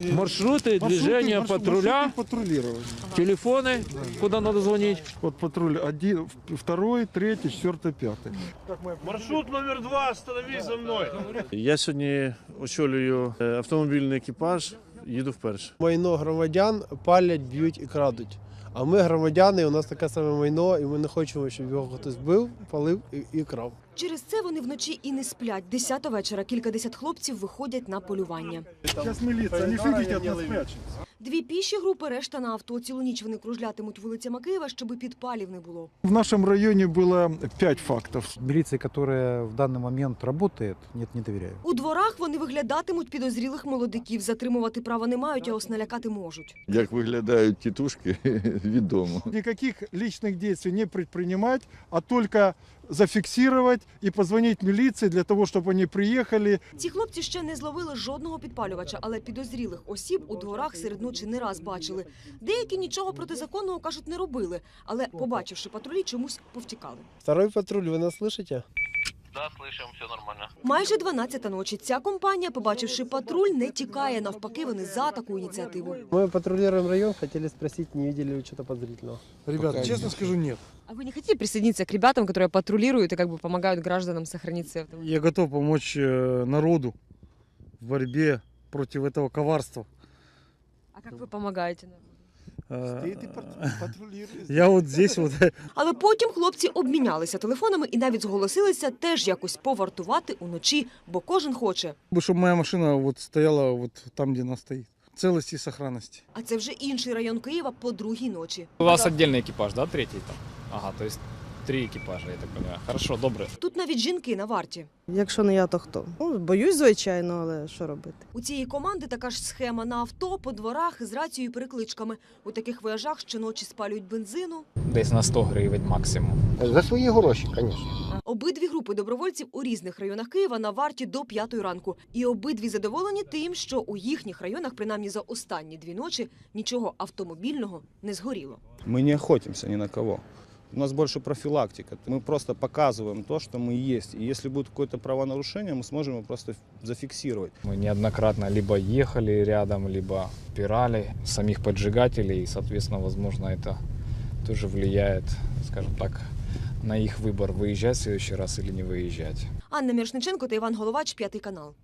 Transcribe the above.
Маршруты движения Маршруты- патруля, маршруты патрулирования. телефоны, куда надо звонить. Вот патруль один, второй, третий, четвертый, пятый. Маршрут номер два, остановись за мною. Я сьогодні очолюю е, автомобільний екіпаж, їду вперше. майно громадян палять, б'ють і крадуть. А ми громадяни, у нас таке саме майно, і ми не хочемо, щоб його хтось бив, палив і, і крав. Через це вони вночі і не сплять. Десята вечора кількадесят хлопців виходять на полювання. Зараз міліція, не ходите от нас прячется. Дві піші групи, решта на авто. Цілу ніч вони кружлятимуть вулицями Києва, щоби підпалів не було. В нашем районе было пять фактов. Милиции, которая в данный момент работает, нет, не доверяю. У дворах вони виглядатимуть підозрілих молодиків. Затримувати права не мають, а ось налякати можуть. Як виглядають тітушки, відомо. Никаких личных действий не предпринимать, а только зафиксировать і позвонить міліції для того, щоб вони приїхали. Ці хлопці ще не зловили жодного підпалювача, але підозрілих осіб у дворах серед ночі не раз бачили. Деякі нічого протизаконного кажуть не робили, але побачивши патрулі, чомусь повтікали. Второй патруль, ви нас слышите? Да, слышим, все нормально. Майже 12 ночі. Ця компанія, побачивши патруль, не тікає. Навпаки, вони за таку ініціативу. Мы патрулируем район, хотели спросить, не видели ли что-то подозрительного. Ребят, честно скажу, нет. А вы не хотите присоединиться к ребятам, которые патрулируют и как бы помогают гражданам сохранить свои автомобили? Я готов помочь э, народу в борьбе против этого коварства. А как вы помогаете? Э, Я вот здесь вот Але потім хлопці обмінялися телефонами і навіть зголосилися теж якось повартувати уночі, бо кожен хоче. чтобы моя машина вот стояла вот там, где она стоит. В Целости и сохранности. А це вже інший район Києва по другій ночі. У вас отдельный экипаж, да, третий там? Ага, то есть три экипажа, я так понимаю. Хорошо, добре. Тут навіть жінки на варті. Якщо не я, то хто? Ну, боюсь, звичайно, але що робити? У цієї команди така ж схема на авто, по дворах з рацією і перекличками. У таких вояжах щоночі спалюють бензину. Десь на 100 гривень максимум. За свої гроші, звісно. Обидві групи добровольців у різних районах Києва на варті до п'ятої ранку. І обидві задоволені тим, що у їхніх районах, принаймні за останні дві ночі, нічого автомобільного не згоріло. Мы не охотимся ни на кого. У нас больше профилактика. Мы просто показываем то, что мы есть. И если будет какое-то правонарушение, мы сможем его просто зафиксировать. Мы неоднократно либо ехали рядом, либо пирали самих поджигателей, и, соответственно, возможно, это тоже влияет, скажем так, на их выбор, выезжать в следующий раз или не выезжать. Анна Мірошниченко та Іван Головач, п'ятий канал.